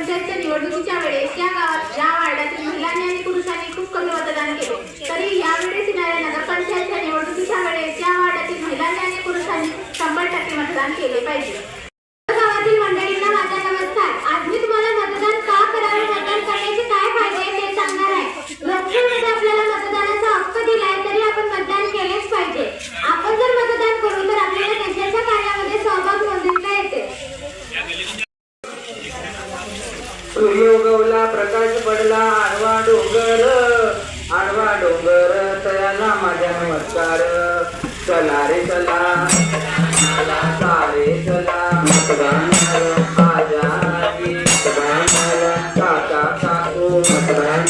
नगरपंचायतच्या निवडणुकीच्या वेळेस या गावात या वार्डातील महिलांनी आणि पुरुषांनी खूप कमी मतदान केले. तरी यावेळेस येणाऱ्या नगरपंचायतच्या निवडणुकीच्या वेळेस या वार्डातील महिलांनी आणि पुरुषांनी शंभर टक्के मतदान केले पाहिजे गावातील मंडळींना माझा नमस्कार आज मी तुम्हाला मतदान का करावे मतदान करण्याचे काय फायदे आहेत ते सांगणार आहे लोकशाहीमध्ये आपल्याला मतदानाचा हक्क दिलाय तरी आपण मतदान केलेच पाहिजे आपण जर मतदान करू तर आपल्याला त्यांच्या कार्यामध्ये सहभाग नोंदवता येते सूर्य उगवला प्रकाश पडला आडवा डोंगर आडवा डोंगर तयाला कर। चला रे चला। चला सारे चला। मतदान आजा मतदान काका काकू। मतदान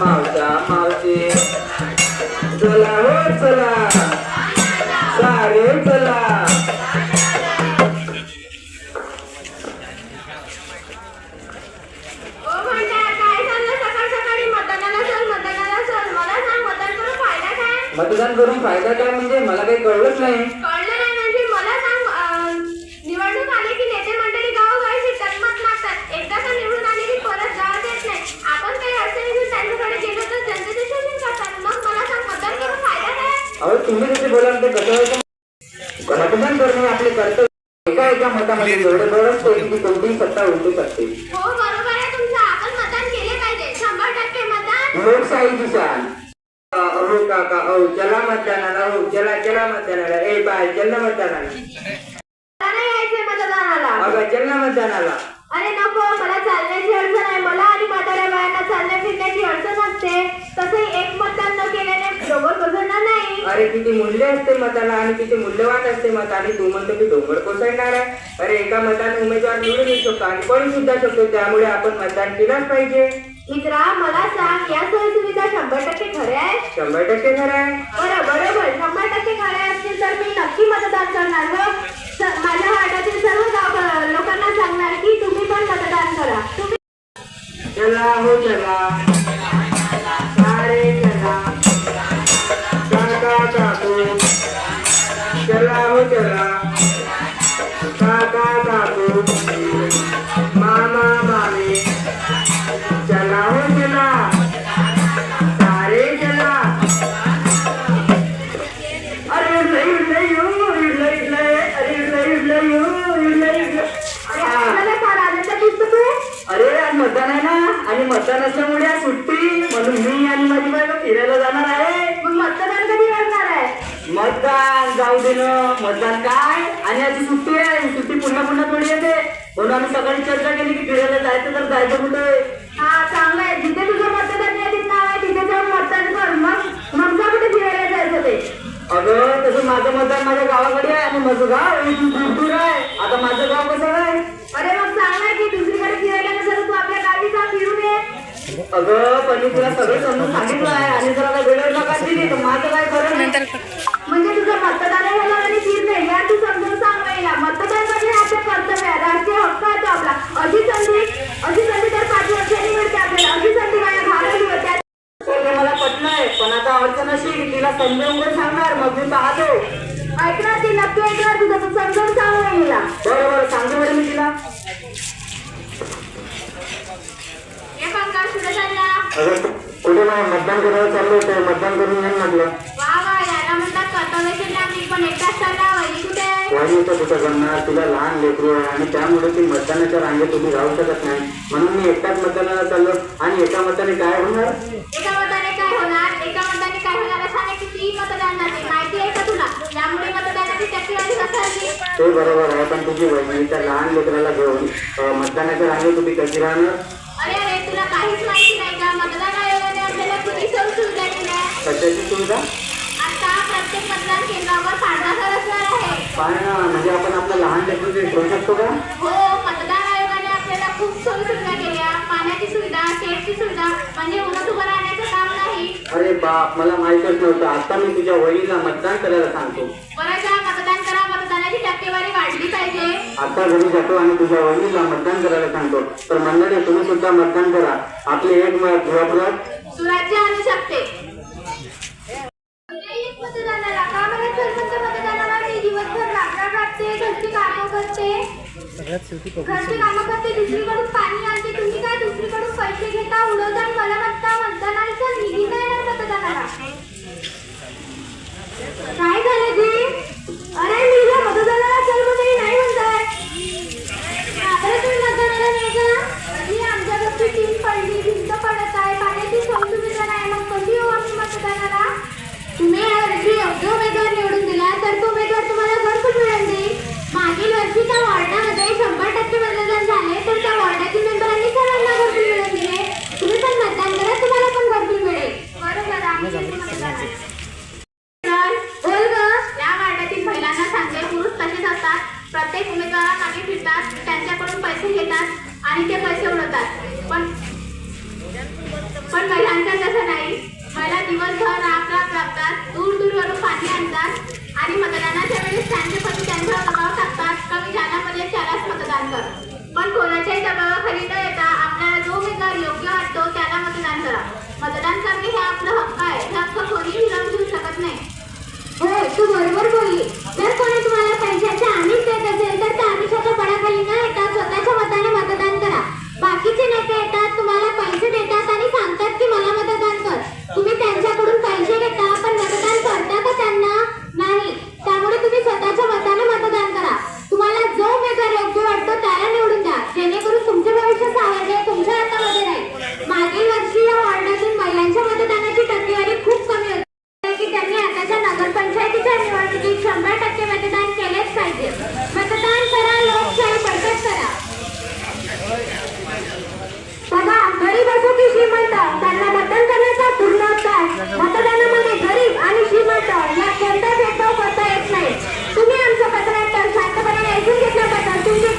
मावसा मावशी चला हो चला। मतदान करून फायदा काय म्हणजे मला काही कळलंच नाही. कळलं नाही म्हणजे मला सांग अं, निवडणूक आली की नेते मंडळी गावोगावी फिरतात मत मागतात एकदा का निवडून आले की परत गावात येत नाही. आपण काही अडचणी घेऊन त्यांच्याकडे गेलो तर जनतेचे शोषण करतात. मग मला सांग मतदान करून फायदा काय? अहो तुम्ही जसे बोलाल ते कसं व्हायचं मतदान करणे आपले कर्तव्य. एका एका मतामध्ये की कोणतीही सत्ता उलटू शकते. हो बरोबर आहे तुमचं. आपण मतदान केले पाहिजे. शंभर टक्के मतदान. लोकशाही अहो काका अहो चला मतदानाला हो चला चला मतदानाला ए बाय चल ना मतदानाला नाही अगं चल ना मतदानाला अरे नको मला चालण्याची अडचण आहे. मला आणि म्हाताऱ्या बायांना चालण्या फिरण्याची अडचण असते. तसंही एक मतदान न केल्याने बरोबर बसणार नाही. अरे किती मूल्य असते मताला आणि किती मूल्यवान असते मत. आणि तू म्हणतो की डोंगर कोसळणार आहे. अरे एका मताने उमेदवार निवडून येऊ शकतो आणि पळू सुद्धा शकतो. त्यामुळे आपण मतदान केलंच पाहिजे. मित्रा मला सांग या सोयी सुविधा शंभर टक्के खऱ्या आहेत? शंभर टक्के खरं आहे. बरं बरोबर. शंभर टक्के खऱ्या असतील तर मी नक्की मतदान करणार व स- माझ्या वार्डातील सर्व गाव लोकांना सांगणार की तुम्ही पण मतदान करा. तुम्ही चला हो चला. मतदान आहे ना? आणि मतदान असल्यामुळे आज सुट्टी. म्हणून मी आणि माझी बायको फिरायला जाणार आहे. मग मतदान कधी करणार आहे? मतदान जाऊ दे मतदान काय? आणि आजची सुट्टी आहे. सुट्टी पुन्हा पुन्हा थोडी येते. म्हणून आम्ही सकाळी चर्चा केली की फिरायला जायचं तर जायचं कुठे? हा चांगलं आहे. जिथे तुझं मतदान यादीत नाव आहे. तिथे जाऊन मतदान कर. मग मग कुठे फिरायला जायचं ते? अगं तसं माझं मतदान माझ्या गावाकडे आहे. आणि माझं गाव इथून दूर दूर आहे आता माझं गाव कसं आहे अरे मग चांगलं आहे की दुसरीकडे फिरायला नसेल तू आपल्या गावी जा फिरून ये अगं पण मी तुला सगळं समजून सांगितलं आहे. आणि जर आता वेळेवर नका दिली तर माझं काय खरं नाही म्हणजे तुझं मतदान झालं आणि फिरणे या तू समजून सांग महिला मतदान करणे आपलं कर्तव्य आहे राष्ट्रीय हक्क आहे तो आपला अशी संधी अशी संधी तर पाच वर्षांनी मिळते आपल्याला अशी संधी माझ्या घालवली होत्या तर ते मला पटलंय पण आता अडचण अशी की तिला समजून पण सांगणार मग मी पाहतो ऐकणार ती नक्की ऐकणार तुझं तू समजून सांग महिला बरं बरं सांगतो बरं मी तिला हे पंकज कुठे चालला अगं कुठे नाही मतदान करायला चाललो होतं. मतदान करून येईन म्हटलं. वा वा याला म्हणतात पण एकटाच चालला वहिनी कुठे आहे? वाणीचं कुठं करणार तुला लहान लेकरू आहे आणि त्यामुळे ती मतदानाच्या रांगेत उभी राहू शकत नाही. म्हणून मी एकटाच मतदानाला चाललो. आणि एका मताने काय होणार? एका मताने काय होणार? एका मताने काय होणार? असं नाही किती मतदान जाते. माहिती आहे का तुला? त्यामुळे मतदानाची टक्केवारी असायची ते बरोबर आहे पण तुझी वहिनी त्या लहान लेकराला घेऊन अं, मतदानाच्या रांगेत उभी कशी राहणार? अरे अरे तुला काहीच माहिती नाही का मतदान आयोगाने आपल्याला किती सोयी सुविधा दिल्या कशाची सुविधा आता प्रत्येक मतदान केंद्रावर पांढरा घर असणार आहे. काय ना म्हणजे आपण आपलं लहान लेकरू ते ठेवू शकतो का? हो मतदान आयोगाने आपल्याला खूप सोयी सुविधा केल्या. पाण्याची सुविधा शेडची सुविधा म्हणजे उन्हात उभं राहण्याचं काम नाही. अरे बाप मला माहितच नव्हतं. आता मी तुझ्या वहिनीला मतदान करायला सांगतो. मतदान करा मतदानाची टक्केवारी वाढली पाहिजे. आता घरी जातो आणि तुझ्या वहिनीला मतदान करायला सांगतो. तर मंडळी तुम्ही सुद्धा मतदान करा. आपले एक मत गृहप्रत सुराज्य आणू शकते. सगळ्यात शेवटी घरची पब्लिक कामं करते दुसरीकडून पाणी आणते. तुम्ही काय दुसरीकडून पैसे घेता उडवता मला म्हणता करतात. पण पण महिलांचा तसं नाही. महिला दिवसभर राब राब राबतात दूर दूरवरून पाणी आणतात. आणि मतदानाच्या वेळेस त्यांचे पती त्यांच्यावर दबाव टाकतात. कमी जाण्यामध्ये त्यालाच मतदान कर. पण कोणाच्याही दबावा न येता आपल्याला जो उमेदवार योग्य वाटतो त्याला मतदान करा. मतदान करणे हे आपलं हक्क आहे. हे हक्क कोणीही हिरावून घेऊ शकत नाही. होय तू बरोबर बोलली. जर कोणी तुम्हाला पैशाचा आम्हीच देत असेल तर त्या आमिषाच्या पडाखाली न येता गरीब असो की श्रीमंत त्यांना मतदान करण्याचा पूर्ण हक्क मतदानामध्ये गरीब आणि श्रीमंत या कोणता भेदभाव करता येत नाही? तुम्ही आमचं पत्रांतर शांतपणे ऐकून घेतल्याबद्दल तुमचे